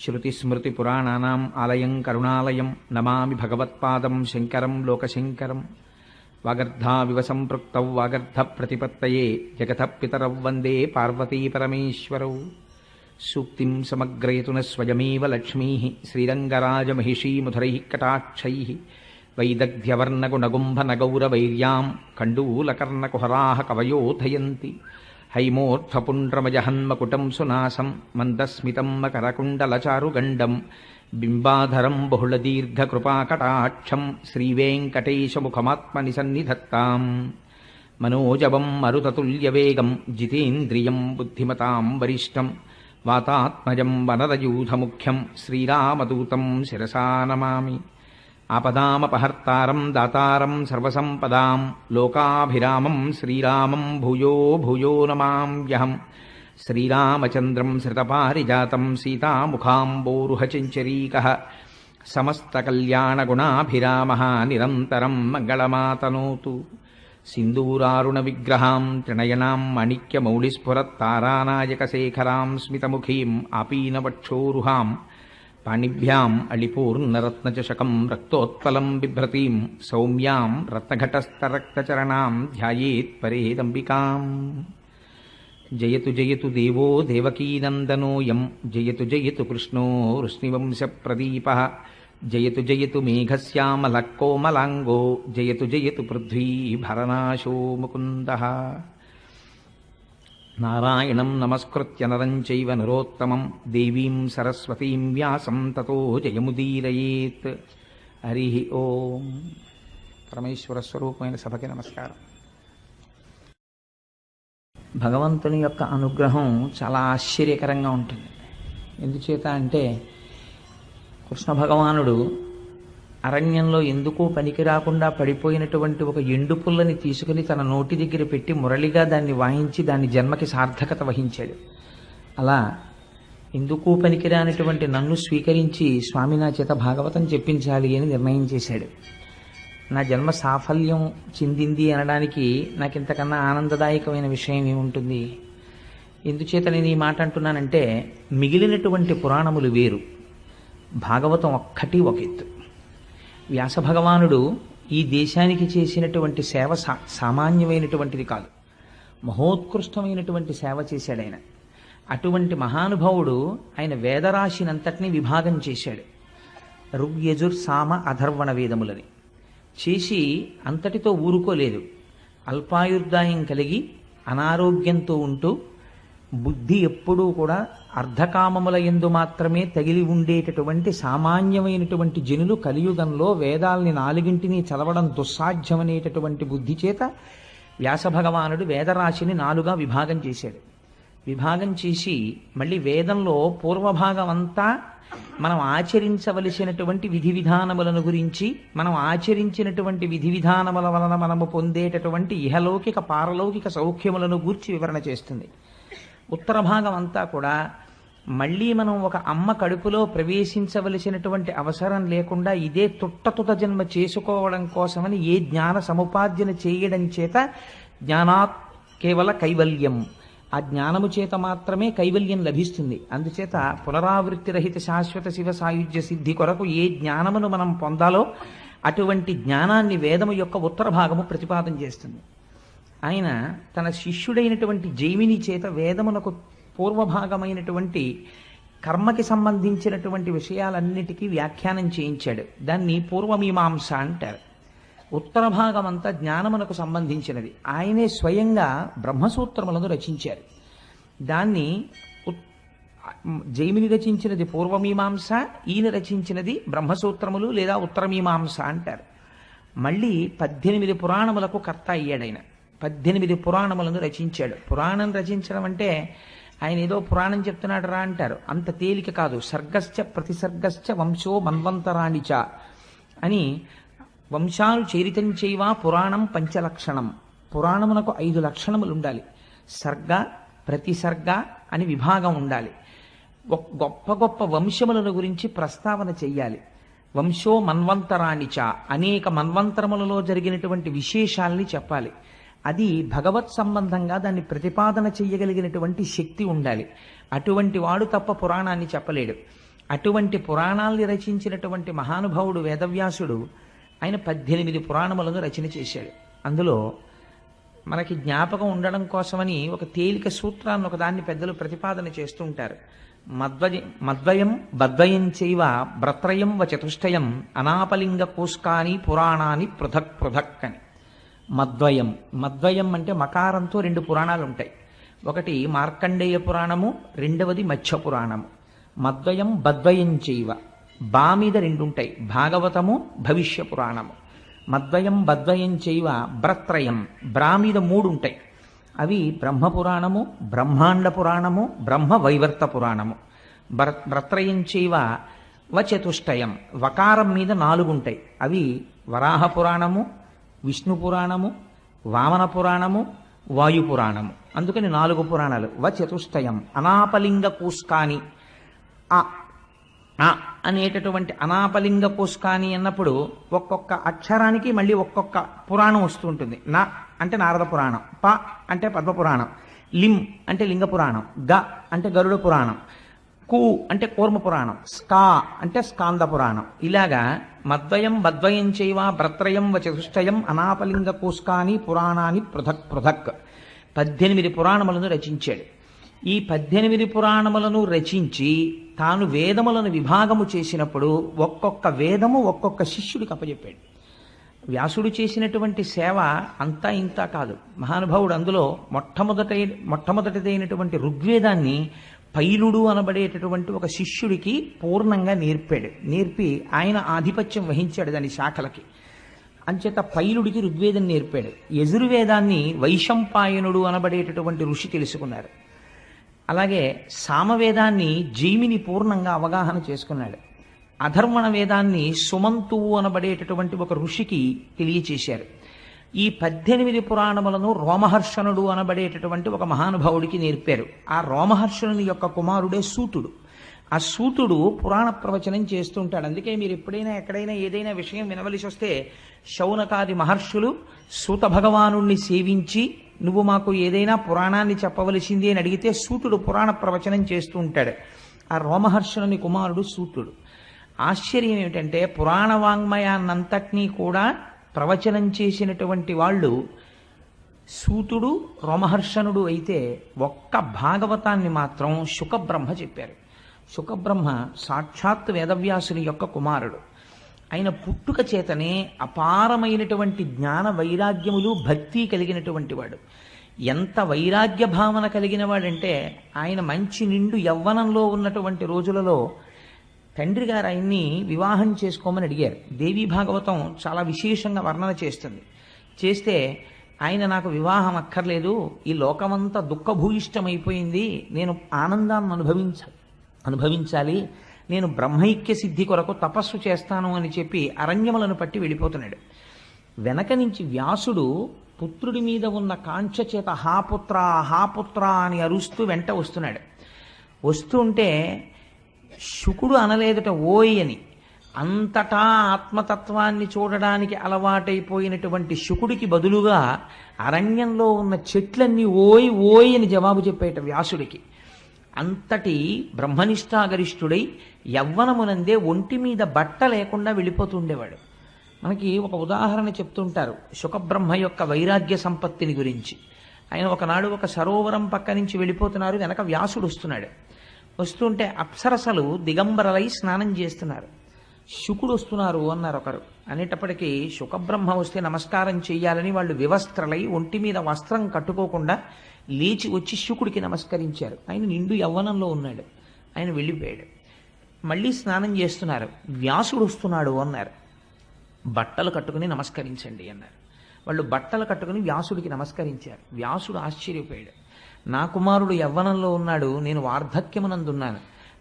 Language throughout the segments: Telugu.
శృతిస్మృతిపురాణానాం ఆలయం కరుణాలయం నమామి భగవత్పాదం శంకరం లోకశంకరం వాగర్ధావివ సంపృక్త వాగర్ధ ప్రతిపత్తయే జగత పితరౌ వందే పార్వతీ పరమేశ్వరౌ సూక్తి సమగ్రయతున స్వయమేవ లక్ష్మీ శ్రీరంగరాజమహిషీముధురై కటాక్షై వైదగ్ధ్యవర్ణగుణగుంభనగౌరవైర్యాం కండూలకర్ణకుహరా కవయోధయంతి हैमोऽर्थपुण्ड्रमजहन्मकुटं सुनासं मन्दस्मितं मकरकुण्डलचारुगण्डं बिम्बाधरं बहुलदीर्घकृपाकटाक्षं श्रीवेङ्कटेशमुखमात्मनि सन्निधत्ताम् मनोजवं मरुततुल्यवेगं जितेन्द्रियं बुद्धिमतां वरिष्ठं वातात्मजं वनरयूथमुख्यं श्रीरामदूतं शिरसा नमामि आपदामपहर्तारं दातारं सर्वसम्पदां लोकाभिरामं श्रीरामं भूयो भूयो नमाम्यहम् श्रीरामचन्द्रं श्रितपारिजातं सीतामुखाम्बोरुहचञ्चरीकः समस्तकल्याणगुणाभिरामः निरन्तरं मङ्गलमातनोतु सिन्दूरारुणविग्रहां त्रिणयनां माणिक्यमौलिस्फुरत्तारानायकशेखरां स्मितमुखीम् आपीनवक्षोरुहाम् పాణిభ్యాం అళిపూర్ణరత్నచషకం రక్తోత్పలం బిభ్రతీం సౌమ్యాం రత్నఘటస్థరక్తచరణాం ధ్యాయేత్ పరేదంబికాం జయతు జయతు దేవో దేవకీనందనోయం జయతు జయతు కృష్ణో వృష్ణివంశప్రదీప జయతు జయతు మేఘశ్యామలకోమలాంగో జయతు జయతు పృథ్వీ భరనాశో ముకుంద నారాయణం నమస్కృత్య నరం చైవ నరోత్తమం దేవీం సరస్వతీం వ్యాసం తతో జయముదీరయేత్ హరి ఓం పరమేశ్వర స్వరూపమైన సభకి నమస్కారం। భగవంతుని యొక్క అనుగ్రహం చాలా ఆశ్చర్యకరంగా ఉంటుంది. ఎందుచేత అంటే కృష్ణ భగవానుడు అరణ్యంలో ఎందుకో పనికి రాకుండా పడిపోయినటువంటి ఒక ఎండు పుల్లని తీసుకుని తన నోటి దగ్గర పెట్టి మురళిగా దాన్ని వాయించి దాని జన్మకి సార్థకత వహించాడు. అలా ఎందుకు పనికిరానటువంటి నన్ను స్వీకరించి స్వామి నా చేత భాగవతం చెప్పించాలి అని నిర్ణయం చేశాడు. నా జన్మ సాఫల్యం చెందింది అనడానికి నాకు ఇంతకన్నా ఆనందదాయకమైన విషయం ఏముంటుంది? ఎందుచేత నేను ఈ మాట అంటున్నానంటే మిగిలినటువంటి పురాణములు వేరు. భాగవతం ఒక్కటి ఒక ఎత్తు. వ్యాస భగవానుడు ఈ దేశానికి చేసినటువంటి సేవ సా సామాన్యమైనటువంటిది కాదు. మహోత్కృష్టమైనటువంటి సేవ చేశాడు ఆయన. అటువంటి మహానుభావుడు ఆయన వేదరాశినంతటినీ విభాగం చేశాడు. ఋగ్యజుర్ సామ అధర్వణ వేదములని. చేసి అంతటితో ఊరుకోలేదు. అల్పాయుర్దాయం కలిగి అనారోగ్యంతో ఉంటూ బుద్ధి ఎప్పుడూ కూడా అర్ధకామముల ఎందు మాత్రమే తగిలి ఉండేటటువంటి సామాన్యమైనటువంటి జనులు కలియుగంలో వేదాల్ని నాలుగింటిని చదవడం దుస్సాధ్యమనేటటువంటి బుద్ధి చేత వ్యాస భగవానుడు వేదరాశిని నాలుగా విభాగం చేశాడు. విభాగం చేసి మళ్ళీ వేదంలో పూర్వభాగం అంతా మనం ఆచరించవలసినటువంటి విధి విధానములను గురించి మనం ఆచరించినటువంటి విధి విధానముల వలన మనము పొందేటటువంటి ఇహలౌకిక పారలౌకిక సౌఖ్యములను గూర్చి వివరణ చేస్తుంది. ఉత్తర భాగం అంతా కూడా మళ్ళీ మనం ఒక అమ్మ కడుపులో ప్రవేశించవలసినటువంటి అవసరం లేకుండా ఇదే తుట్టతుట జన్మ చేసుకోవడం కోసమని ఏ జ్ఞాన సముపార్జన చేయడం చేత జ్ఞానాత్ కేవల కైవల్యం. ఆ జ్ఞానము చేత మాత్రమే కైవల్యం లభిస్తుంది. అందుచేత పునరావృత్తి రహిత శాశ్వత శివ సాయుధ్య సిద్ధి కొరకు ఏ జ్ఞానమును మనం పొందాలో అటువంటి జ్ఞానాన్ని వేదము యొక్క ఉత్తర భాగము ప్రతిపాదన చేస్తుంది. ఆయన తన శిష్యుడైనటువంటి జైమిని చేత వేదమునకు పూర్వభాగమైనటువంటి కర్మకి సంబంధించినటువంటి విషయాలన్నిటికీ వ్యాఖ్యానం చేయించాడు. దాన్ని పూర్వమీమాంస అంటారు. ఉత్తర భాగం అంతా జ్ఞానమునకు సంబంధించినది. ఆయనే స్వయంగా బ్రహ్మసూత్రములను రచించారు. దాన్ని జైమిని రచించినది పూర్వమీమాంస ఈయన రచించినది బ్రహ్మసూత్రములు లేదా ఉత్తరమీమాంస అంటారు. మళ్ళీ పద్దెనిమిది పురాణములకు కర్త అయ్యాడు ఆయన. పద్దెనిమిది పురాణములను రచించాడు. పురాణం రచించడం అంటే ఆయన ఏదో పురాణం చెప్తున్నాడు రా అంటారు. అంత తేలిక కాదు. సర్గశ్చ ప్రతిసర్గశ్చ వంశో మన్వంతరాణిచ అని వంశాలు చరితం చేయవా పురాణం పంచలక్షణం. పురాణమునకు ఐదు లక్షణములు ఉండాలి. సర్గ ప్రతిసర్గ అని విభాగం ఉండాలి. గొప్ప గొప్ప వంశములను గురించి ప్రస్తావన చెయ్యాలి. వంశో మన్వంతరాణిచ అనేక మన్వంతరములలో జరిగినటువంటి విశేషాల్ని చెప్పాలి. అది భగవత్ సంబంధంగా దాన్ని ప్రతిపాదన చెయ్యగలిగినటువంటి శక్తి ఉండాలి. అటువంటి వాడు తప్ప పురాణాన్ని చెప్పలేడు. అటువంటి పురాణాల్ని రచించినటువంటి మహానుభావుడు వేదవ్యాసుడు ఆయన పద్దెనిమిది పురాణములను రచన చేశాడు. అందులో మనకి జ్ఞాపకం ఉండడం కోసమని ఒక తేలిక సూత్రాన్ని ఒకదాన్ని పెద్దలు ప్రతిపాదన చేస్తుంటారు మద్వయ మద్వయం బద్వయం చైవ భ్రత్రయం వ చతుష్టయం అనాపలింగ కోస్కాని పురాణాని పృథక్ పృథక్ అని. మద్వయం. మద్వయం అంటే మకారంతో రెండు పురాణాలు ఉంటాయి ఒకటి మార్కండేయ పురాణము రెండవది మత్స్య పురాణము మద్వయం బద్వయం చైవ బా మీద రెండు ఉంటాయి భాగవతము భవిష్య పురాణము మద్వయం బద్వయం చైవ బ్రత్రయం. బ్రా మీద మూడు ఉంటాయి అవి బ్రహ్మపురాణము బ్రహ్మాండ పురాణము బ్రహ్మ వైవర్త పురాణము. బ్ర బ్రత్రయం చైవ వచతుష్టయం. వకారం మీద నాలుగు ఉంటాయి అవి వరాహ పురాణము విష్ణు పురాణము వామన పురాణము వాయు పురాణము. అందుకని నాలుగు పురాణాలు. వ చతుష్టయం అనాపలింగ కూస్కాని. ఆ ఆ అనేటటువంటి అనాపలింగ పుష్కాని అన్నప్పుడు ఒక్కొక్క అక్షరానికి మళ్ళీ ఒక్కొక్క పురాణం వస్తూ ఉంటుంది. నా అంటే నారద పురాణం ప అంటే పద్మ పురాణం లిం అంటే లింగ పురాణం గ అంటే గరుడ పురాణం. కు అంటే కూర్మ పురాణం. స్కా అంటే స్కాంద పురాణం. ఇలాగా మద్వయం మద్వయం చైవ భ్రత్రయం వ చతుష్టయం అనాపలింగ కూస్కాని పురాణాన్ని పృథక్ పృథక్. పద్దెనిమిది పురాణములను రచించాడు. ఈ పద్దెనిమిది పురాణములను రచించి తాను వేదములను విభాగము చేసినప్పుడు ఒక్కొక్క వేదము ఒక్కొక్క శిష్యుడికి అప్పచెప్పాడు వ్యాసుడు చేసినటువంటి సేవ అంతా ఇంత కాదు. మహానుభావుడు అందులో మొట్టమొదట మొట్టమొదటిదైనటువంటి ఋగ్వేదాన్ని పైలుడు అనబడేటటువంటి ఒక శిష్యుడికి పూర్ణంగా నేర్పాడు. నేర్పి ఆయన ఆధిపత్యం వహించాడు దాని శాఖలకి. అంచేత పైలుడికి ఋగ్వేదం నేర్పాడు. యజుర్వేదాన్ని వైశంపాయనుడు అనబడేటటువంటి ఋషి తెలుసుకున్నారు. అలాగే సామవేదాన్ని జైమిని పూర్ణంగా అవగాహన చేసుకున్నాడు. అధర్మణ వేదాన్ని సుమంతువు అనబడేటటువంటి ఒక ఋషికి తెలియచేశారు. ఈ పద్దెనిమిది పురాణములను రోమహర్షణుడు అనబడేటటువంటి ఒక మహానుభావుడికి నేర్పారు. ఆ రోమహర్షణుని యొక్క కుమారుడే సూతుడు. ఆ సూతుడు పురాణ ప్రవచనం చేస్తుంటాడు. అందుకే మీరు ఎప్పుడైనా ఎక్కడైనా ఏదైనా విషయం వినవలసి వస్తే శౌనకాది మహర్షులు సూత భగవానుణ్ణి సేవించి నువ్వు మాకు ఏదైనా పురాణాన్ని చెప్పవలసింది అని అడిగితే సూతుడు పురాణ ప్రవచనం చేస్తూ ఉంటాడు ఆ రోమహర్షణుని కుమారుడు సూతుడు. ఆశ్చర్యం ఏమిటంటే పురాణ వాంగ్మయాన్నంతటినీ కూడా ప్రవచనం చేసినటువంటి వాళ్ళు సూతుడు రోమహర్షణుడు అయితే ఒక్క భాగవతాన్ని మాత్రం శుకబ్రహ్మ చెప్పారు. శుకబ్రహ్మ సాక్షాత్ వేదవ్యాసుని యొక్క కుమారుడు. ఆయన పుట్టుక చేతనే అపారమైనటువంటి జ్ఞాన వైరాగ్యములు భక్తి కలిగినటువంటి వాడు. ఎంత వైరాగ్య భావన కలిగిన వాడంటే ఆయన మంచి నిండు యవ్వనంలో ఉన్నటువంటి రోజులలో తండ్రి గారు ఆయన్ని వివాహం చేసుకోమని అడిగారు. దేవీ భాగవతం చాలా విశేషంగా వర్ణన చేస్తుంది. చేస్తే ఆయన నాకు వివాహం అక్కర్లేదు ఈ లోకమంతా దుఃఖభూయిష్టమైపోయింది నేను ఆనందాన్ని అనుభవించ అనుభవించాలి నేను బ్రహ్మైక్య సిద్ధి కొరకు తపస్సు చేస్తాను అని చెప్పి అరణ్యములను పట్టి వెళ్ళిపోతున్నాడు. వెనక నుంచి వ్యాసుడు పుత్రుడి మీద ఉన్న కాంక్ష చేత హాపుత్ర హాపుత్ర అని అరుస్తూ వెంట వస్తున్నాడు. వస్తుంటే శుకుడు అనలేదట ఓయ్ అని. అంతటా ఆత్మతత్వాన్ని చూడడానికి అలవాటైపోయినటువంటి శుకుడికి బదులుగా అరణ్యంలో ఉన్న చెట్లన్నీ ఓయ్ ఓయ్ అని జవాబు చెప్పేట వ్యాసుడికి. అంతటి బ్రహ్మనిష్టాగరిష్ఠుడై యవ్వనమునందే ఒంటి మీద బట్ట లేకుండా వెళ్ళిపోతుండేవాడు. మనకి ఒక ఉదాహరణ చెప్తుంటారు శుకబ్రహ్మ యొక్క వైరాగ్య సంపత్తిని గురించి. ఆయన ఒకనాడు ఒక సరోవరం పక్క నుంచి వెళ్ళిపోతున్నారు వెనక వ్యాసుడు వస్తున్నాడు. వస్తుంటే అప్సరసలు దిగంబరలై స్నానం చేస్తున్నారు. శుకుడు వస్తున్నారు అన్నారు ఒకరు. అనేటప్పటికీ శుకబ్రహ్మ వస్తే నమస్కారం చేయాలని వాళ్ళు వివస్త్రలై ఒంటి మీద వస్త్రం కట్టుకోకుండా లేచి వచ్చి శుకుడికి నమస్కరించారు. ఆయన నిండు యవ్వనంలో ఉన్నాడు. ఆయన వెళ్ళిపోయాడు. మళ్ళీ స్నానం చేస్తున్నారు. వ్యాసుడు వస్తున్నాడు అన్నారు. బట్టలు కట్టుకుని నమస్కరించండి అన్నారు. వాళ్ళు బట్టలు కట్టుకుని వ్యాసుడికి నమస్కరించారు. వ్యాసుడు ఆశ్చర్యపోయాడు. నా కుమారుడు యవ్వనంలో ఉన్నాడు నేను వార్ధక్యమునందున్నాను.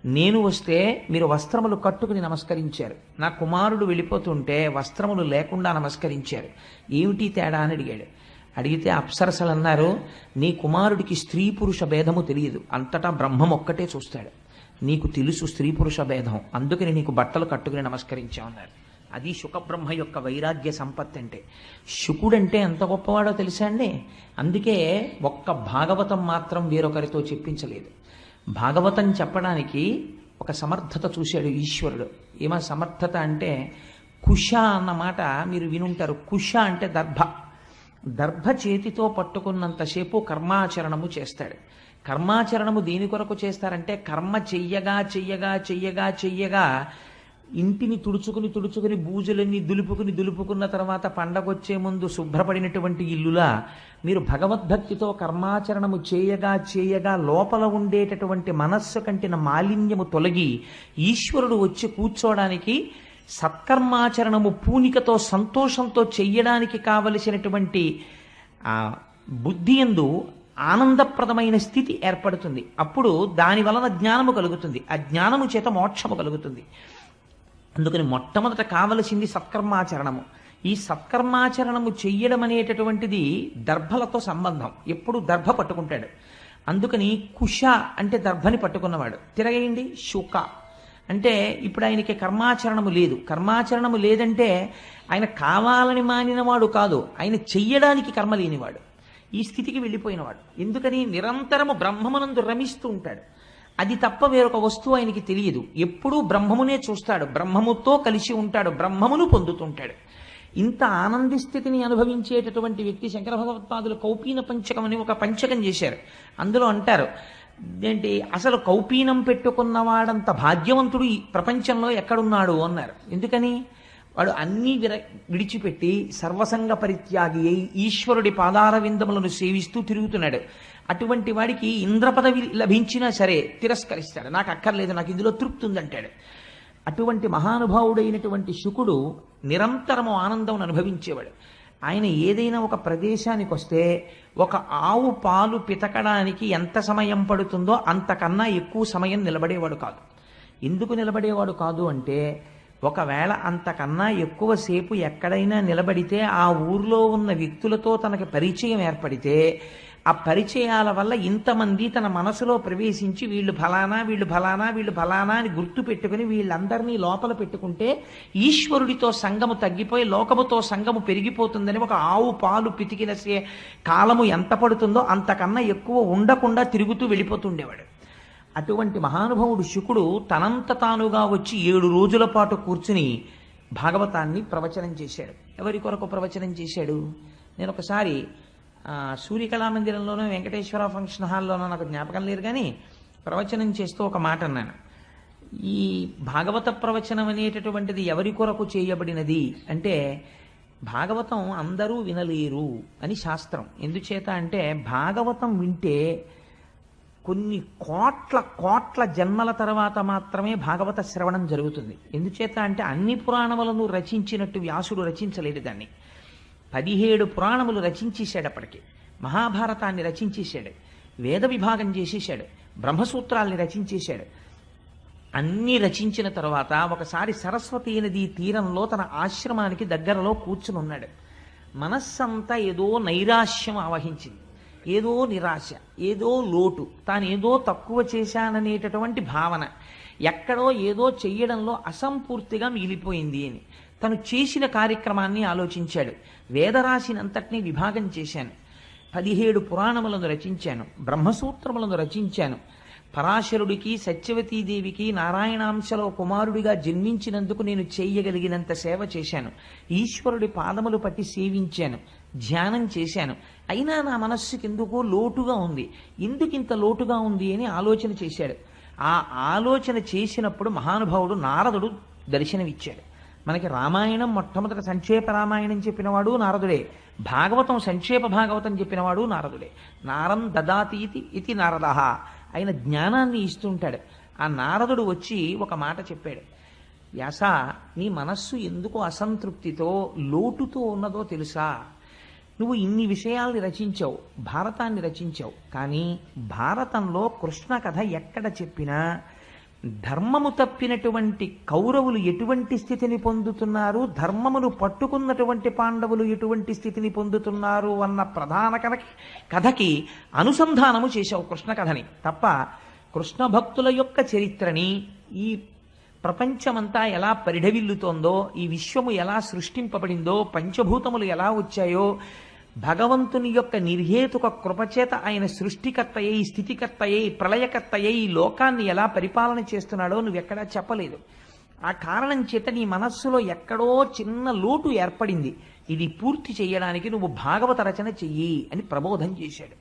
నేను వస్తే మీరు వస్త్రములు కట్టుకుని నమస్కరించారు. నా కుమారుడు వెళ్ళిపోతుంటే వస్త్రములు లేకుండా నమస్కరించారు. ఏమిటి తేడా అని అడిగాడు. అడిగితే అప్సరసలు అన్నారు నీ కుమారుడికి స్త్రీ పురుష భేదము తెలియదు. అంతటా బ్రహ్మం ఒక్కటే చూస్తాడు. నీకు తెలుసు స్త్రీ పురుష భేదం. అందుకని నీకు బట్టలు కట్టుకుని నమస్కరించామన్నారు అది శుకబ్రహ్మ యొక్క వైరాగ్య సంపత్తి అంటే. శుకుడంటే ఎంత గొప్పవాడో తెలుసా అండి? అందుకే ఒక్క భాగవతం మాత్రం వేరొకరితో చెప్పించలేదు. భాగవతం చెప్పడానికి ఒక సమర్థత చూశాడు ఈశ్వరుడు. ఏమో సమర్థత అంటే కుష అన్నమాట మీరు వినుంటారు. కుష అంటే దర్భ. దర్భ చేతితో పట్టుకున్నంతసేపు కర్మాచరణము చేస్తాడు. కర్మాచరణము దేని కొరకు చేస్తారంటే కర్మ చెయ్యగా చెయ్యగా చెయ్యగా చెయ్యగా ఇంటిని తుడుచుకుని తుడుచుకుని బూజులన్నీ దులుపుకుని దులుపుకున్న తర్వాత పండగొచ్చే ముందు శుభ్రపడినటువంటి ఇల్లులా మీరు భగవద్భక్తితో కర్మాచరణము చేయగా చేయగా లోపల ఉండేటటువంటి మనస్సు కంటిన మాలిన్యము తొలగి ఈశ్వరుడు వచ్చి కూర్చోడానికి సత్కర్మాచరణము పూనికతో సంతోషంతో చెయ్యడానికి కావలసినటువంటి ఆ బుద్ధి ఎందు ఆనందప్రదమైన స్థితి ఏర్పడుతుంది. అప్పుడు దాని వలన జ్ఞానము కలుగుతుంది. ఆ జ్ఞానము చేత మోక్షము కలుగుతుంది. అందుకని మొట్టమొదట కావలసింది సత్కర్మాచరణము. ఈ సత్కర్మాచరణము చెయ్యడం అనేటటువంటిది దర్భలతో సంబంధం. ఎప్పుడు దర్భ పట్టుకుంటాడు. అందుకని కుష అంటే దర్భని పట్టుకున్నవాడు. తిరగేయండి శుక. అంటే ఇప్పుడు ఆయనకి కర్మాచరణము లేదు. కర్మాచరణము లేదంటే ఆయన కావాలని మానినవాడు కాదు. ఆయన చెయ్యడానికి కర్మ లేనివాడు. ఈ స్థితికి వెళ్ళిపోయినవాడు. ఎందుకని నిరంతరము బ్రహ్మమునందు రమిస్తూ ఉంటాడు. అది తప్ప వేరొక వస్తువు ఆయనకి తెలియదు. ఎప్పుడూ బ్రహ్మమునే చూస్తాడు. బ్రహ్మముతో కలిసి ఉంటాడు. బ్రహ్మమును పొందుతుంటాడు. ఇంత ఆనంది స్థితిని అనుభవించేటటువంటి వ్యక్తి శంకర భగవత్పాదులు కౌపీన పంచకం అని ఒక పంచకం చేశారు. అందులో అంటారు ఏంటి అసలు కౌపీనం పెట్టుకున్నవాడంత భాగ్యవంతుడు ఈ ప్రపంచంలో ఎక్కడున్నాడు? అన్నారు. ఎందుకని? వాడు అన్నీ విర విడిచిపెట్టి సర్వసంగ పరిత్యాగి అయి ఈశ్వరుడి పాదార విందములను సేవిస్తూ తిరుగుతున్నాడు. అటువంటి వాడికి ఇంద్ర పదవి లభించినా సరే తిరస్కరిస్తాడు. నాకు అక్కర్లేదు నాకు ఇందులో తృప్తి ఉందంటాడు. అటువంటి మహానుభావుడైనటువంటి శుకుడు నిరంతరము ఆనందం అనుభవించేవాడు. ఆయన ఏదైనా ఒక ప్రదేశానికి వస్తే ఒక ఆవు పాలు పితకడానికి ఎంత సమయం పడుతుందో అంతకన్నా ఎక్కువ సమయం నిలబడేవాడు కాదు. ఎందుకు నిలబడేవాడు కాదు అంటే ఒకవేళ అంతకన్నా ఎక్కువసేపు ఎక్కడైనా నిలబడితే ఆ ఊర్లో ఉన్న వ్యక్తులతో తనకి పరిచయం ఏర్పడితే ఆ పరిచయాల వల్ల ఇంతమంది తన మనసులో ప్రవేశించి వీళ్ళు ఫలానా వీళ్ళు ఫలానా వీళ్ళు ఫలానా అని గుర్తు పెట్టుకుని వీళ్ళందరినీ లోపల పెట్టుకుంటే ఈశ్వరుడితో సంగము తగ్గిపోయి లోకముతో సంగము పెరిగిపోతుందని ఒక ఆవు పాలు పితికినసే కాలము ఎంత పడుతుందో అంతకన్నా ఎక్కువ ఉండకుండా తిరుగుతూ వెళ్ళిపోతుండేవాడు. అటువంటి మహానుభావుడు శుకుడు తనంత తానుగా వచ్చి ఏడు రోజుల పాటు కూర్చుని భాగవతాన్ని ప్రవచనం చేశాడు. ఎవరి కొరకు ప్రవచనం చేశాడు? నేను ఒకసారి ఆ, సూర్యకళా మందిరంలోనూ వెంకటేశ్వర ఫంక్షన్ హాల్లోనూ నాకు జ్ఞాపకం లేదు కానీ ప్రవచనం చేస్తూ ఒక మాట అన్నాను. ఈ భాగవత ప్రవచనం అనేటటువంటిది ఎవరి కొరకు చేయబడినది అంటే భాగవతం అందరూ వినలేరు అని శాస్త్రం. ఎందుచేత అంటే భాగవతం వింటే కొన్ని కోట్ల కోట్ల జన్మల తర్వాత మాత్రమే భాగవత శ్రవణం జరుగుతుంది. ఎందుచేత అంటే అన్ని పురాణములను రచించినట్టు వ్యాసుడు రచించలేడు దాన్ని. పదిహేడు పురాణములు రచించేశాడు అప్పటికి. మహాభారతాన్ని రచించేశాడు. వేద విభాగం చేసేశాడు. బ్రహ్మసూత్రాల్ని రచించేశాడు. అన్నీ రచించిన తర్వాత ఒకసారి సరస్వతి నది తీరంలో తన ఆశ్రమానికి దగ్గరలో కూర్చుని ఉన్నాడు. మనస్సంతా ఏదో నైరాశ్యం ఆవహించింది. ఏదో నిరాశ ఏదో లోటు తాను ఏదో తక్కువ చేశాననేటటువంటి భావన ఎక్కడో ఏదో చెయ్యడంలో అసంపూర్తిగా మిగిలిపోయింది అని. తను చేసిన కార్యక్రమాన్ని ఆలోచించాడు. వేదరాశినంతటినీ విభాగం చేశాను. పదిహేడు పురాణములను రచించాను. బ్రహ్మసూత్రములను రచించాను. పరాశరుడికి సత్యవతీదేవికి నారాయణాంశలో కుమారుడిగా జన్మించినందుకు నేను చేయగలిగినంత సేవ చేశాను. ఈశ్వరుడి పాదములు పట్టి సేవించాను. ధ్యానం చేశాను. అయినా నా మనస్సుకి ఎందుకో లోటుగా ఉంది. ఎందుకింత ఇంత లోటుగా ఉంది అని ఆలోచన చేశాడు. ఆ ఆలోచన చేసినప్పుడు మహానుభావుడు నారదుడు దర్శనమిచ్చాడు. మనకి రామాయణం మొట్టమొదట సంక్షేప రామాయణం చెప్పినవాడు నారదుడే. భాగవతం సంక్షేప భాగవతం చెప్పినవాడు నారదుడే. నారం దదాతీతి ఇది నారద. ఆయన జ్ఞానాన్ని ఇస్తుంటాడు. ఆ నారదుడు వచ్చి ఒక మాట చెప్పాడు. వ్యాస నీ మనస్సు ఎందుకు అసంతృప్తితో లోటుతో ఉన్నదో తెలుసా? నువ్వు ఇన్ని విషయాల్ని రచించావు భారతాన్ని రచించావు. కానీ భారతంలో కృష్ణ కథ ఎక్కడ చెప్పినా ధర్మము తప్పినటువంటి కౌరవులు ఎటువంటి స్థితిని పొందుతున్నారు? ధర్మమును పట్టుకున్నటువంటి పాండవులు ఎటువంటి స్థితిని పొందుతున్నారు? అన్న ప్రధాన కథకి కథకి అనుసంధానము చేశావు కృష్ణ కథని. తప్ప కృష్ణ భక్తుల యొక్క చరిత్రని ఈ ప్రపంచమంతా ఎలా పరిఢవిల్లుతోందో ఈ విశ్వము ఎలా సృష్టింపబడిందో పంచభూతములు ఎలా వచ్చాయో భగవంతుని యొక్క నిర్హేతుక కృపచేత ఆయన సృష్టికర్త అయి స్థితికర్త అయి ప్రళయకర్త అయి లోకాన్ని ఎలా పరిపాలన చేస్తున్నాడో నువ్వెక్కడా చెప్పలేదు. ఆ కారణం చేత నీ మనస్సులో ఎక్కడో చిన్న లోటు ఏర్పడింది. ఇది పూర్తి చేయడానికి నువ్వు భాగవత రచన చెయ్యి అని ప్రబోధం చేశాడు.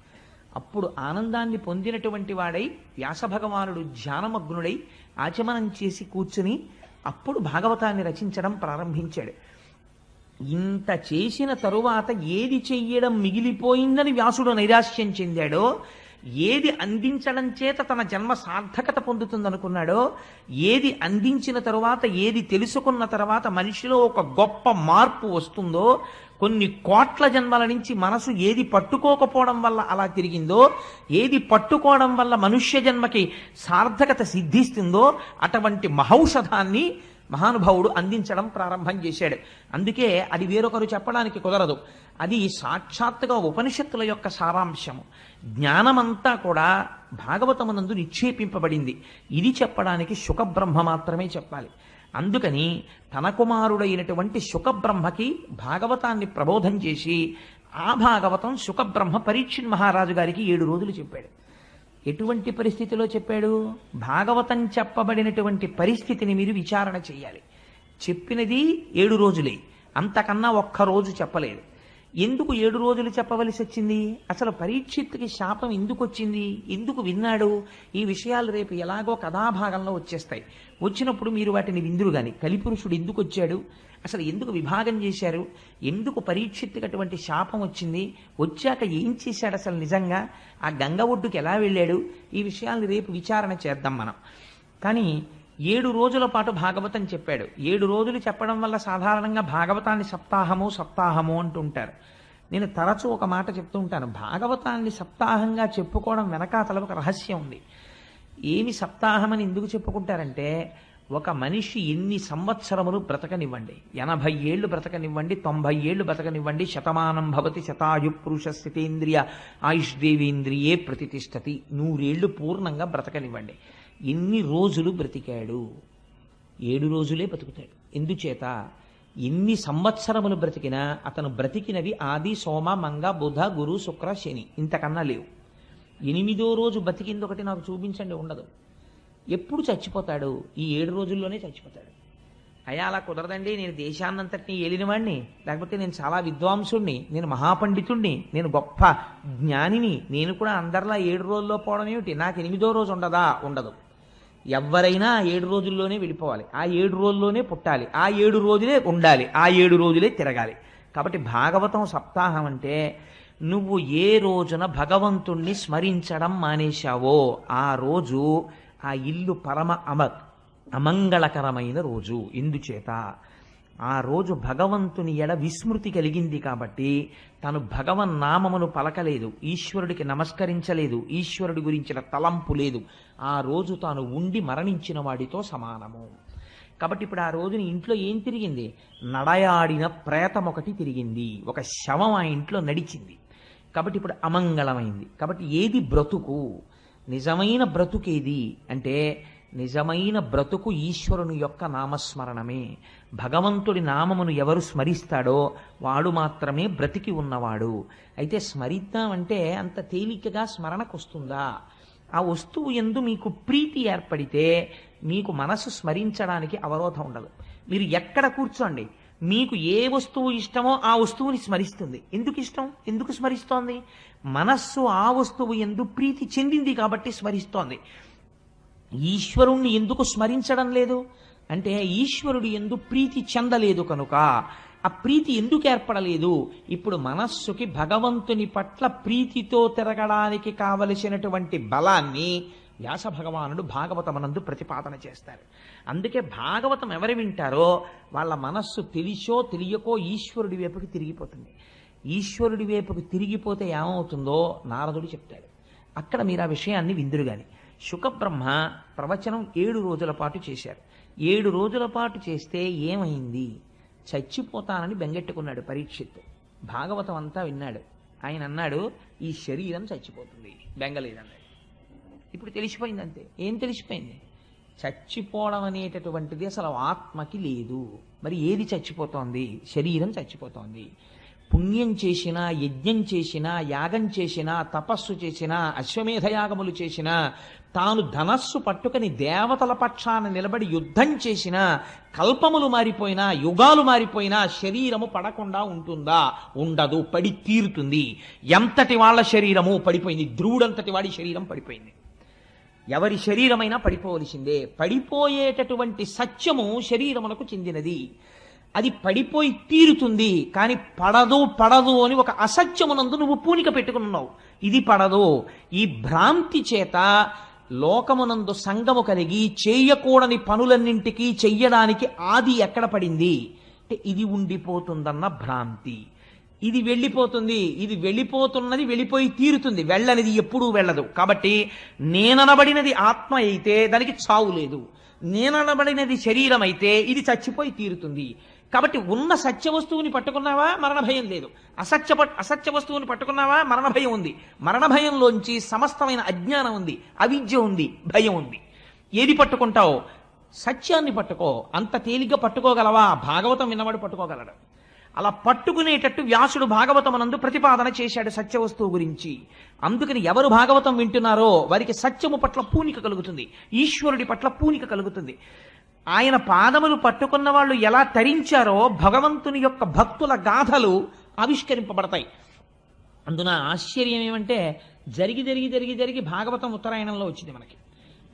అప్పుడు ఆనందాన్ని పొందినటువంటి వాడై వ్యాస భగవానుడు ధ్యానమగ్నుడై ఆచమనం చేసి కూర్చుని అప్పుడు భాగవతాన్ని రచించడం ప్రారంభించాడు. ఇంత చేసిన తరువాత ఏది చెయ్యడం మిగిలిపోయిందని వ్యాసుడు నైరాశ్యం చెందాడో ఏది అందించడం చేత తన జన్మ సార్థకత పొందుతుందనుకున్నాడో ఏది అందించిన తరువాత ఏది తెలుసుకున్న తర్వాత మనిషిలో ఒక గొప్ప మార్పు వస్తుందో కొన్ని కోట్ల జన్మల నుంచి మనసు ఏది పట్టుకోకపోవడం వల్ల అలా తిరిగిందో ఏది పట్టుకోవడం వల్ల మనుష్య జన్మకి సార్థకత సిద్ధిస్తుందో అటువంటి మహౌషధాన్ని మహానుభావుడు అందించడం ప్రారంభం చేశాడు. అందుకే అది వేరొకరు చెప్పడానికి కుదరదు. అది సాక్షాత్తుగా ఉపనిషత్తుల యొక్క సారాంశము. జ్ఞానమంతా కూడా భాగవతమునందు నిక్షేపింపబడింది. ఇది చెప్పడానికి శుకబ్రహ్మ మాత్రమే చెప్పాలి. అందుకని తన కుమారుడైనటువంటి శుకబ్రహ్మకి భాగవతాన్ని ప్రబోధం చేసి ఆ భాగవతం శుకబ్రహ్మ పరీక్షిన్ మహారాజు గారికి ఏడు రోజులు చెప్పాడు. ఎటువంటి పరిస్థితిలో చెప్పాడు? భాగవతం చెప్పబడినటువంటి పరిస్థితిని మీరు విచారణ చేయాలి. చెప్పినది ఏడు రోజులే. అంతకన్నా ఒక్క రోజు చెప్పలేదు. ఎందుకు ఏడు రోజులు చెప్పవలసి వచ్చింది? అసలు పరీక్షిత్తుకి శాపం ఎందుకు వచ్చింది? ఎందుకు విన్నాడు? ఈ విషయాలు రేపు ఎలాగో కథాభాగంలో వచ్చేస్తాయి. వచ్చినప్పుడు మీరు వాటిని విందురు గాని. కలిపురుషుడు ఎందుకు వచ్చాడు? అసలు ఎందుకు విభాగం చేశారు? ఎందుకు పరీక్షిత్తుకి అటువంటి శాపం వచ్చింది? వచ్చాక ఏం చేశాడు అసలు నిజంగా? ఆ గంగ ఒడ్డుకి ఎలా వెళ్ళాడు? ఈ విషయాలు రేపు విచారణ చేద్దాం మనం. కానీ ఏడు రోజుల పాటు భాగవతం చెప్పాడు. ఏడు రోజులు చెప్పడం వల్ల సాధారణంగా భాగవతాన్ని సప్తాహము సప్తాహము అంటుంటారు. నేను తరచూ ఒక మాట చెప్తూ ఉంటాను. భాగవతాన్ని సప్తాహంగా చెప్పుకోవడం వెనకాతల ఒక రహస్యం ఉంది. ఏమి సప్తాహమని ఎందుకు చెప్పుకుంటారంటే ఒక మనిషి ఎన్ని సంవత్సరములు బ్రతకనివ్వండి. ఎనభై ఏళ్ళు బ్రతకనివ్వండి తొంభై ఏళ్ళు బ్రతకనివ్వండి శతమానం భవతి శతాయు పురుష స్థితేంద్రియ ఆయుష్దేవేంద్రియే ప్రతిష్టతి. నూరేళ్ళు పూర్ణంగా బ్రతకనివ్వండి. ఎన్ని రోజులు బ్రతికాడు. ఏడు రోజులే బతుకుతాడు. ఎందుచేత ఎన్ని సంవత్సరములు బ్రతికినా అతను బ్రతికినవి ఆది సోమ మంగ బుధ గురు శుక్ర శని ఇంతకన్నా లేవు. ఎనిమిదో రోజు బతికింది ఒకటి నాకు చూపించండి ఉండదు. ఎప్పుడు చచ్చిపోతాడు? ఈ ఏడు రోజుల్లోనే చచ్చిపోతాడు. అయ్యా అలా కుదరదండి నేను దేశాన్నంతటినీ ఏలినవాణ్ణి లేకపోతే నేను చాలా విద్వాంసుణ్ణి నేను మహాపండితుణ్ణి నేను గొప్ప జ్ఞానిని నేను కూడా అందరిలా ఏడు రోజుల్లో పోవడం ఏమిటి? నాకు ఎనిమిదో రోజు ఉండదా? ఉండదు. ఎవరైనా ఏడు రోజుల్లోనే వెళ్ళిపోవాలి ఆ ఏడు రోజుల్లోనే పుట్టాలి. ఆ ఏడు రోజులే ఉండాలి. ఆ ఏడు రోజులే తిరగాలి. కాబట్టి భాగవతం సప్తాహం అంటే నువ్వు ఏ రోజున భగవంతుణ్ణి స్మరించడం మానేశావో ఆ రోజు ఆ ఇల్లు పరమ అమ అమంగళకరమైన రోజు. ఎందుచేత ఆ రోజు భగవంతుని ఎడ విస్మృతి కలిగింది కాబట్టి తను భగవన్ నామమును పలకలేదు ఈశ్వరుడికి నమస్కరించలేదు ఈశ్వరుడి గురించిన తలంపు లేదు. ఆ రోజు తాను ఉండి మరణించిన వాడితో సమానము. కాబట్టి ఇప్పుడు ఆ రోజున ఇంట్లో ఏం తిరిగింది? నడయాడిన ప్రేతం ఒకటి తిరిగింది. ఒక శవం ఆ ఇంట్లో నడిచింది. కాబట్టి ఇప్పుడు అమంగళమైంది. కాబట్టి ఏది బ్రతుకు? నిజమైన బ్రతుకేది అంటే నిజమైన బ్రతుకు ఈశ్వరుని యొక్క నామస్మరణమే. భగవంతుడి నామమును ఎవరు స్మరిస్తాడో వాడు మాత్రమే బ్రతికి ఉన్నవాడు. అయితే స్మరిద్దామంటే అంత తేలికగా స్మరణకు వస్తుందా ఆ వస్తువు ఎందు మీకు ప్రీతి ఏర్పడితే మీకు మనసు స్మరించడానికి అవరోధం ఉండదు. మీరు ఎక్కడ కూర్చోండి. మీకు ఏ వస్తువు ఇష్టమో ఆ వస్తువుని స్మరిస్తుంది. ఎందుకు ఇష్టం? ఎందుకు స్మరిస్తోంది? మనస్సు ఆ వస్తువు ఎందు ప్రీతి చెందింది కాబట్టి స్మరిస్తోంది. ఈశ్వరుణ్ణి ఎందుకు స్మరించడం లేదు? అంటే ఈశ్వరుడు ఎందు ప్రీతి చెందలేదు కనుక ఆ ప్రీతి ఎందుకు ఏర్పడలేదు? ఇప్పుడు మనస్సుకి భగవంతుని పట్ల ప్రీతితో తిరగడానికి కావలసినటువంటి బలాన్ని వ్యాస భగవానుడు భాగవతమనందు ప్రతిపాదన చేస్తారు. అందుకే భాగవతం ఎవరు వింటారో వాళ్ళ మనస్సు తెలిసో తెలియకో ఈశ్వరుడి వైపుకి తిరిగిపోతుంది. ఈశ్వరుడి వైపుకి తిరిగిపోతే ఏమవుతుందో నారదుడు చెప్తాడు. అక్కడ మీరు ఆ విషయాన్ని విందురుగాని శుకబ్రహ్మ ప్రవచనం ఏడు రోజుల పాటు చేశారు. ఏడు రోజుల పాటు చేస్తే ఏమైంది? చచ్చిపోతానని బెంగెట్టుకున్నాడు పరీక్షిత్. భాగవతం అంతా విన్నాడు. ఆయన అన్నాడు ఈ శరీరం చచ్చిపోతుంది. బెంగలేదన్నాడు. ఇప్పుడు తెలిసిపోయింది అంతే. ఏం తెలిసిపోయింది? చచ్చిపోవడం అనేటటువంటిది అసలు ఆత్మకి లేదు. మరి ఏది చచ్చిపోతోంది? శరీరం చచ్చిపోతోంది. పుణ్యం చేసినా యజ్ఞం చేసినా యాగం చేసినా తపస్సు చేసినా అశ్వమేధయాగములు చేసినా తాను ధనస్సు పట్టుకని దేవతల పక్షాన నిలబడి యుద్ధం చేసినా కల్పములు మారిపోయినా యుగాలు మారిపోయినా శరీరము పడకుండా ఉంటుందా? ఉండదు పడి తీరుతుంది. ఎంతటి వాళ్ళ శరీరము పడిపోయింది? ధ్రువుడంతటి వాడి శరీరం పడిపోయింది. ఎవరి శరీరమైనా పడిపోవలసిందే. పడిపోయేటటువంటి సత్యము శరీరమునకు చెందినది. అది పడిపోయి తీరుతుంది. కానీ పడదు పడదు అని ఒక అసత్యమునందు నువ్వు పూనిక పెట్టుకున్నావు. ఇది పడదు. ఈ భ్రాంతి చేత లోకమునందు సంగము కలిగి చేయకూడని పనులన్నింటికీ చెయ్యడానికి ఆది ఎక్కడ పడింది? అంటే ఇది ఉండిపోతుందన్న భ్రాంతి. ఇది వెళ్ళిపోతుంది. ఇది వెళ్ళిపోతున్నది వెళ్ళిపోయి తీరుతుంది. వెళ్ళనిది ఎప్పుడూ వెళ్ళదు. కాబట్టి నేననబడినది ఆత్మ అయితే దానికి చావు లేదు. నేననబడినది శరీరం అయితే ఇది చచ్చిపోయి తీరుతుంది. కాబట్టి ఉన్న సత్య వస్తువుని పట్టుకున్నావా? మరణ భయం లేదు. అసత్య పట్- అసత్య వస్తువుని పట్టుకున్నావా? మరణ భయం ఉంది. మరణ భయంలోంచి సమస్తమైన అజ్ఞానం ఉంది. అవిద్య ఉంది. భయం ఉంది. ఏది పట్టుకుంటావు? సత్యాన్ని పట్టుకో. అంత తేలిగ్గా పట్టుకోగలవా? భాగవతం విన్నవాడు పట్టుకోగలడు. అలా పట్టుకునేటట్టు వ్యాసుడు భాగవతమునందు ప్రతిపాదన చేశాడు సత్య వస్తువు గురించి. అందుకని ఎవరు భాగవతం వింటున్నారో వారికి సత్యము పట్ల పూనిక కలుగుతుంది. ఈశ్వరుడి పట్ల పూనిక కలుగుతుంది. ఆయన పాదములు పట్టుకున్న వాళ్ళు ఎలా తరించారో భగవంతుని యొక్క భక్తుల గాథలు ఆవిష్కరింపబడతాయి. అందున ఆశ్చర్యం ఏమంటే జరిగి జరిగి జరిగి జరిగి భాగవతం ఉత్తరాయణంలో వచ్చింది మనకి.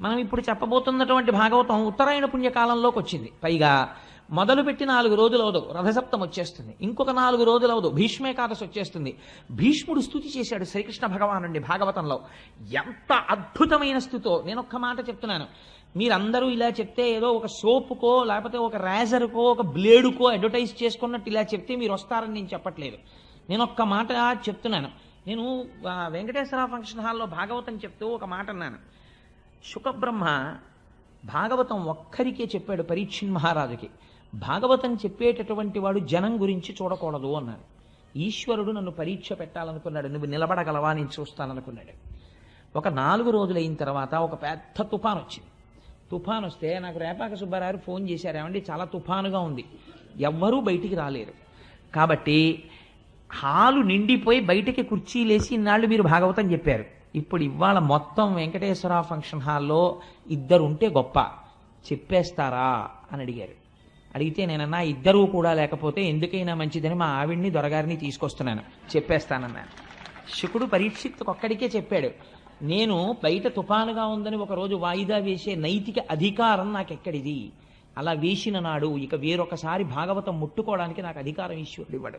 మనం ఇప్పుడు చెప్పబోతున్నటువంటి భాగవతం ఉత్తరాయణ పుణ్యకాలంలోకి వచ్చింది. పైగా మొదలుపెట్టి నాలుగు రోజులు అవదు రథసప్తం వచ్చేస్తుంది. ఇంకొక నాలుగు రోజులు అవదు భీష్మేకాదశి వచ్చేస్తుంది. భీష్ముడు స్థుతి చేశాడు శ్రీకృష్ణ భగవానుడి భాగవతంలో. ఎంత అద్భుతమైన స్థుతో నేను ఒక్క మాట చెప్తున్నాను. మీరందరూ ఇలా చెప్తే ఏదో ఒక సోపుకో లేకపోతే ఒక రేజర్కో ఒక బ్లేడుకో అడ్వర్టైజ్ చేసుకున్నట్టు ఇలా చెప్తే మీరు వస్తారని నేను చెప్పట్లేదు. నేను ఒక్క మాట చెప్తున్నాను. నేను వెంకటేశ్వర ఫంక్షన్ హాల్లో భాగవతం చెప్తూ ఒక మాట అన్నాను. శుకబ్రహ్మ భాగవతం ఒక్కరికే చెప్పాడు పరీక్షిన్ మహారాజుకి. భాగవతం చెప్పేటటువంటి వాడు జనం గురించి చూడకూడదు అన్నాడు. ఈశ్వరుడు నన్ను పరీక్ష పెట్టాలనుకున్నాడు. నువ్వు నిలబడగలవా? నేను చూస్తాననుకున్నాడు. ఒక నాలుగు రోజులైన తర్వాత ఒక పెద్ద తుఫాన్ వచ్చింది తుఫాన్ వస్తే నాకు రేపాక సుబ్బారావు ఫోన్ చేశారు. ఏమండి? చాలా తుఫానుగా ఉంది. ఎవ్వరూ బయటికి రాలేరు. కాబట్టి హాలు నిండిపోయి బయటికి కుర్చీలేసి ఇన్నాళ్ళు మీరు భాగవతం చెప్పారు. ఇప్పుడు ఇవాళ మొత్తం వెంకటేశ్వర ఫంక్షన్ హాల్లో ఇద్దరు ఉంటే గొప్ప. చెప్పేస్తారా? అని అడిగారు. అడిగితే నేనన్నా ఇద్దరూ కూడా లేకపోతే ఎందుకైనా మంచిదని మా ఆవిడ్ని దొరగారిని తీసుకొస్తున్నాను. చెప్పేస్తానన్నాను. శుకుడు పరీక్షిత్తుకొక్కడికే చెప్పాడు. నేను బయట తుఫానుగా ఉందని ఒకరోజు వాయిదా వేసే నైతిక అధికారం నాకెక్కడిది? అలా వేసిన నాడు ఇక వేరొకసారి భాగవతం ముట్టుకోవడానికి నాకు అధికారం ఈశ్వరుడు ఇవ్వడు.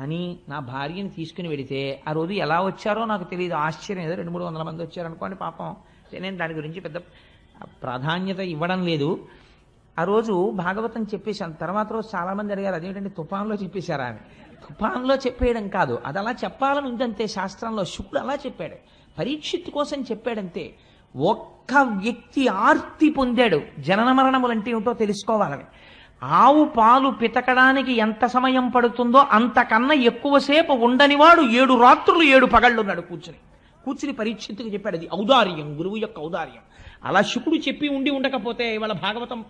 అని నా భార్యని తీసుకుని వెడితే ఆ రోజు ఎలా వచ్చారో నాకు తెలియదు ఆశ్చర్యం. ఏదో రెండు మూడు వందల మంది వచ్చారనుకోండి పాపం. నేను దాని గురించి పెద్ద ప్రాధాన్యత ఇవ్వడం లేదు. ఆ రోజు భాగవతం చెప్పేశాను. తర్వాత రోజు చాలా మంది అడిగారు అదేమిటంటే తుఫాన్లో చెప్పేశారా? అని. తుఫాన్లో చెప్పేయడం కాదు. అది అలా చెప్పాలని ఉందంతే శాస్త్రంలో. శుకుడు అలా చెప్పాడు. పరీక్షిత్ కోసం చెప్పాడంతే ఒక్క వ్యక్తి ఆర్తి పొందాడు. జనన మరణములంటే ఏమిటో తెలుసుకోవాలని ఆవు పాలు పితకడానికి ఎంత సమయం పడుతుందో అంతకన్నా ఎక్కువసేపు ఉండనివాడు ఏడు రాత్రులు ఏడు పగళ్ళున్నాడు కూర్చుని. కూర్చుని పరీక్షిత్తుకు చెప్పాడు అది ఔదార్యం గురువు యొక్క ఔదార్యం. అలా శుకుడు చెప్పి ఉండి ఉండకపోతే ఇవాళ భాగవతం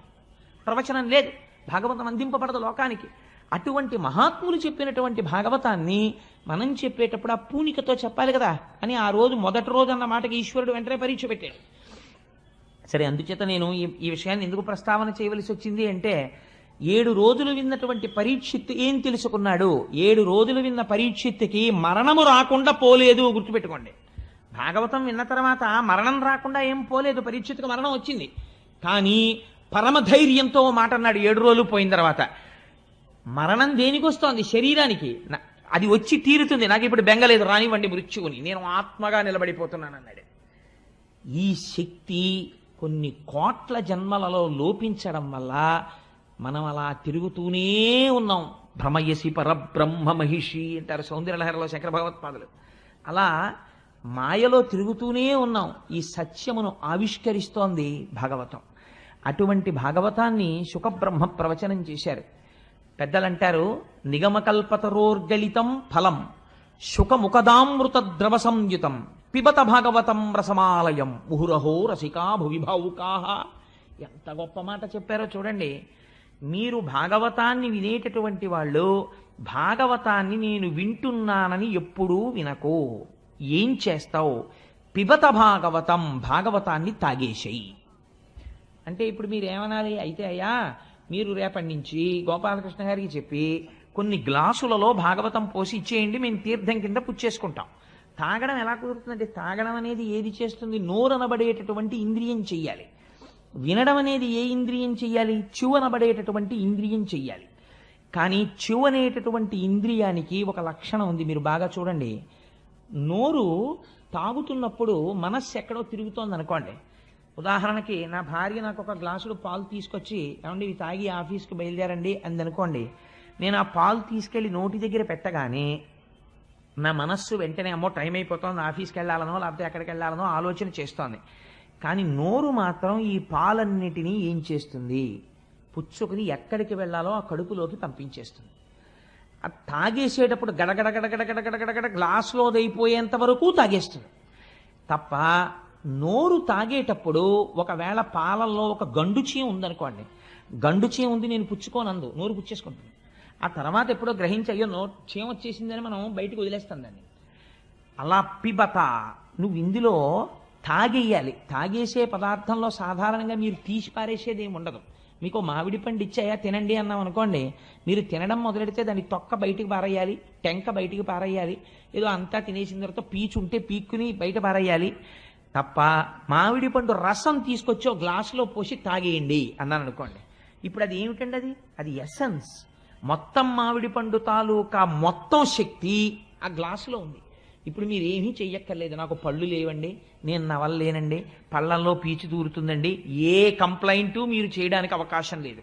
ప్రవచనం లేదు. భాగవతం అందింపబడదు లోకానికి. అటువంటి మహాత్ములు చెప్పినటువంటి భాగవతాన్ని మనం చెప్పేటప్పుడు ఆ పూనికతో చెప్పాలి కదా. అని ఆ రోజు మొదటి రోజు అన్న మాటకి ఈశ్వరుడు వెంటనే పరీక్ష పెట్టాడు. సరే అందుచేత నేను ఈ ఈ విషయాన్ని ఎందుకు ప్రస్తావన చేయవలసి వచ్చింది అంటే ఏడు రోజులు విన్నటువంటి పరీక్షిత్ ఏం తెలుసుకున్నాడు? ఏడు రోజులు విన్న పరీక్షిత్తుకి మరణము రాకుండా పోలేదు గుర్తుపెట్టుకోండి. భాగవతం విన్న తర్వాత మరణం రాకుండా ఏం పోలేదు పరీక్షిత్తుకు మరణం వచ్చింది. కానీ పరమధైర్యంతో మాట అన్నాడు ఏడు రోజులు పోయిన తర్వాత. మరణం దేనికి వస్తోంది శరీరానికి అది వచ్చి తీరుతుంది. నాకు ఇప్పుడు బెంగలేదు రానివ్వండి మృత్యువుని. నేను ఆత్మగా నిలబడిపోతున్నాను అన్నాడు. ఈ శక్తి కొన్ని కోట్ల జన్మలలో లోపించడం వల్ల మనం అలా తిరుగుతూనే ఉన్నాం. భ్రమయసి పరబ్రహ్మ మహిషి అంటారు సౌందర్యలహరిలో శంకర భగవత్పాదులు. అలా మాయలో తిరుగుతూనే ఉన్నాం. ఈ సత్యమును ఆవిష్కరిస్తోంది భాగవతం. అటువంటి భాగవతాన్ని సుఖబ్రహ్మ ప్రవచనం చేశారు. పెద్దలంటారు నిగమకల్పతరోర్గళితం ఫలం శుకముఖదామృత ద్రవ సంయుతం పిబత భాగవతం రసమాలయం ముహురహో రసికా భువిభావుకాహ ఎంత గొప్ప మాట చెప్పారో చూడండి. మీరు భాగవతాన్ని వినేటటువంటి వాళ్ళు భాగవతాన్ని నేను వింటున్నానని ఎప్పుడూ వినకు. ఏం చేస్తావు? పిబత భాగవతం భాగవతాన్ని తాగేసేయి. అంటే ఇప్పుడు మీరు ఏమనాలి? అయితే అయ్యా మీరు రేపటి నుంచి గోపాలకృష్ణ గారికి చెప్పి కొన్ని గ్లాసులలో భాగవతం పోసి ఇచ్చేయండి మేము తీర్థం కింద పుచ్చేసుకుంటాం. తాగడం ఎలా కుదురుతుందంటే తాగడం అనేది ఏది చేస్తుంది? నోరనబడేటటువంటి ఇంద్రియం చెయ్యాలి. వినడం అనేది ఏ ఇంద్రియం చెయ్యాలి? చెవనబడేటటువంటి ఇంద్రియం చెయ్యాలి. కానీ చెవు అనేటటువంటి ఇంద్రియానికి ఒక లక్షణం ఉంది మీరు బాగా చూడండి. నోరు తాగుతున్నప్పుడు మనస్సు ఎక్కడో తిరుగుతోంది అనుకోండి ఉదాహరణకి నా భార్య నాకు ఒక గ్లాసుడు పాలు తీసుకొచ్చి ఏమండి ఇవి తాగి ఆఫీస్కి బయలుదేరండి అంది అనుకోండి నేను ఆ పాలు తీసుకెళ్ళి నోటి దగ్గర పెట్టగానే నా మనస్సు వెంటనే అమ్మో టైం అయిపోతుంది ఆఫీస్కి వెళ్ళాలనో లేకపోతే ఎక్కడికి వెళ్ళాలనో ఆలోచన చేస్తోంది. కానీ నోరు మాత్రం ఈ పాలన్నిటినీ ఏం చేస్తుంది? పుచ్చుకుని ఎక్కడికి వెళ్ళాలో ఆ కడుపులోకి పంపించేస్తుంది. అది తాగేసేటప్పుడు గడగడ గడగడ గడగడ గడగడ గ్లాసులో అయిపోయేంత వరకు తాగేస్తుంది. తప్ప నోరు తాగేటప్పుడు ఒకవేళ పాలల్లో ఒక గండుచీ ఉందనుకోండి గండుచీ ఉంది నేను పుచ్చుకోనందు నోరు పుచ్చేసుకుంటుంది. ఆ తర్వాత ఎప్పుడో గ్రహించి అయ్యో నో చీమ వచ్చేసిందని మనం బయటకు వదిలేస్తాం దాన్ని. అలా పిబత నువ్వు ఇందులో తాగేయాలి. తాగేసే పదార్థంలో సాధారణంగా మీరు తీసి పారేసేది ఏమి ఉండదు. మీకు మామిడి పండు ఇచ్చాయా తినండి అన్నాం అనుకోండి మీరు తినడం మొదలెడితే దాని తొక్క బయటికి పారేయాలి టెంక బయటికి పారేయాలి ఏదో అంతా తినేసిన తర్వాత పీచు ఉంటే పీక్కుని బయట పారేయాలి. తప్ప మామిడి పండు రసం తీసుకొచ్చి ఒక గ్లాసులో పోసి తాగేయండి అన్నాను అనుకోండి. ఇప్పుడు అది ఏమిటండి అది? అది ఎసెన్స్ మొత్తం మామిడి పండు తాలూకా మొత్తం శక్తి ఆ గ్లాసులో ఉంది. ఇప్పుడు మీరు ఏమీ చెయ్యక్కర్లేదు. నాకు పళ్ళు లేవండి నేను నవలలేనండి పళ్ళల్లో పీచు దూరుతుందండి ఏ కంప్లైంట్ మీరు చేయడానికి అవకాశం లేదు.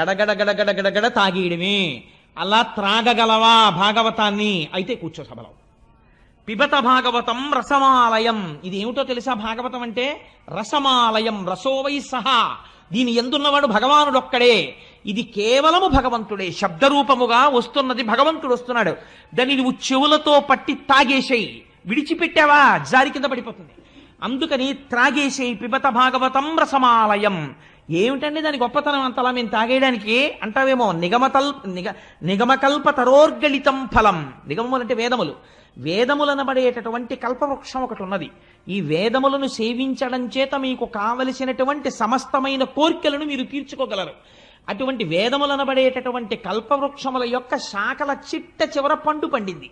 గడగడ గడగడ గడగడ తాగేయడమే. అలా త్రాగగలవా భాగవతాన్ని? అయితే కూర్చో సభలో. పిబత భాగవతం రసమాలయం. ఇది ఏమిటో తెలుసా భాగవతం అంటే? రసమాలయం రసోవై సహా. దీని ఎందున్నవాడు భగవానుడొక్కడే. ఇది కేవలము భగవంతుడే. శబ్దరూపముగా వస్తున్నది భగవంతుడు వస్తున్నాడు. దాన్ని నువ్వు చెవులతో పట్టి తాగేసేయి. విడిచిపెట్టావా? జారి కింద పడిపోతుంది. అందుకని త్రాగేసేయి పిబత భాగవతం రసమాలయం. ఏమిటండి దాని గొప్పతనం అంతలా మేము తాగేయడానికి? అంటావేమో నిగమతల్ నిగ నిగమకల్ప తరోర్గళితం ఫలం. నిగమములు అంటే వేదములు. వేదములనబడేటటువంటి కల్పవృక్షం ఒకటి ఉన్నది ఈ వేదములను సేవించడం చేత మీకు కావలసినటువంటి సమస్తమైన కోరికలను మీరు తీర్చుకోగలరు. అటువంటి వేదములనబడేటటువంటి కల్పవృక్షముల యొక్క శాఖల చిట్ట చివర పండు పండింది.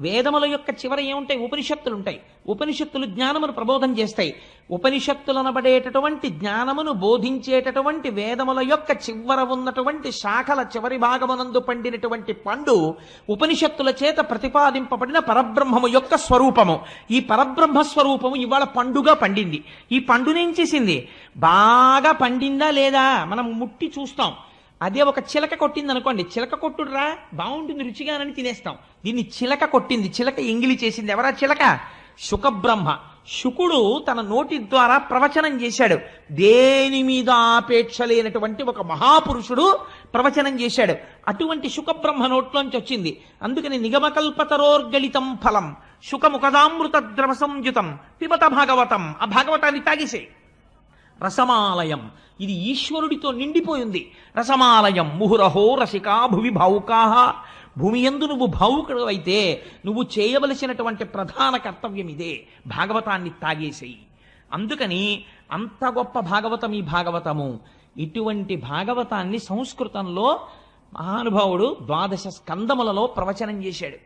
వేదముల యొక్క చివర ఏముంటాయి? ఉపనిషత్తులు ఉంటాయి ఉపనిషత్తులు జ్ఞానమును ప్రబోధం చేస్తాయి. ఉపనిషత్తులు అనబడేటటువంటి జ్ఞానమును బోధించేటటువంటి వేదముల యొక్క చివర ఉన్నటువంటి శాఖల చివరి భాగమునందు పండినటువంటి పండు ఉపనిషత్తుల చేత ప్రతిపాదింపబడిన పరబ్రహ్మము యొక్క స్వరూపము. ఈ పరబ్రహ్మ స్వరూపము ఇవాళ పండుగ పండింది. ఈ పండునేం చేసింది. బాగా పండిందా లేదా? మనం ముట్టి చూస్తాం. అదే ఒక చిలక కొట్టింది అనుకోండి చిలక కొట్టుడురా బాగుంటుంది రుచిగానని తినేస్తాం. దీన్ని చిలక కొట్టింది చిలక ఎంగిలి చేసింది. ఎవరా చిలక? శుకబ్రహ్మ. శుకుడు తన నోటి ద్వారా ప్రవచనం చేశాడు. దేని మీద ఆపేక్ష లేనటువంటి ఒక మహాపురుషుడు ప్రవచనం చేశాడు. అటువంటి శుకబ్రహ్మ నోట్లోంచి వచ్చింది. అందుకని నిగమకల్పతరోర్గళితం ఫలం. శుకముఖదామృత ద్రవ సంయుతం పిబత భాగవతం. ఆ భాగవతాన్ని తాగిసే రసమాలయం. ఇది ఈశ్వరుడితో నిండిపోయింది. రసమాలయం ముహురహో రసికా భువి భావుకాహ భూమి ఎందు నువ్వు భావుకుడు అయితే నువ్వు చేయవలసినటువంటి ప్రధాన కర్తవ్యం ఇదే భాగవతాన్ని తాగేసేయి. అందుకని అంత గొప్ప భాగవతం ఈ భాగవతము. ఇటువంటి భాగవతాన్ని సంస్కృతంలో మహానుభావుడు ద్వాదశ స్కందములలో ప్రవచనం చేశాడు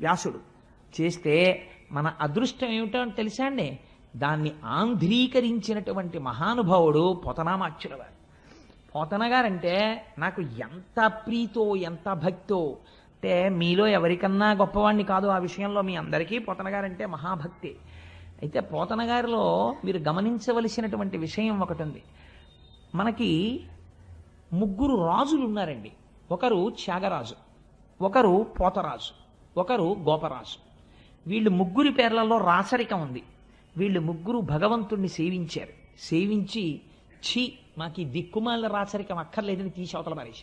వ్యాసుడు. చేస్తే మన అదృష్టం ఏమిటో అని తెలుసా అండి? దాన్ని ఆంధ్రీకరించినటువంటి మహానుభావుడు పోతనామాచ్యుల వారు పోతనగారంటే నాకు ఎంత ప్రీతో ఎంత భక్తో అంటే మీలో ఎవరికన్నా గొప్పవాణ్ణి కాదు ఆ విషయంలో మీ అందరికీ పోతనగారంటే మహాభక్తి. అయితే పోతనగారిలో మీరు గమనించవలసినటువంటి విషయం ఒకటి ఉంది మనకి ముగ్గురు రాజులు ఉన్నారండి ఒకరు త్యాగరాజు ఒకరు పోతరాజు ఒకరు గోపరాజు. వీళ్ళు ముగ్గురి పేర్లలో రాసరికం ఉంది. వీళ్ళు ముగ్గురు భగవంతుణ్ణి సేవించారు. సేవించి ఛీ మాకు ఈ దిక్కుమాలిన రాచరికం అక్కర్లేదని తీసి అవతల పారేశారు.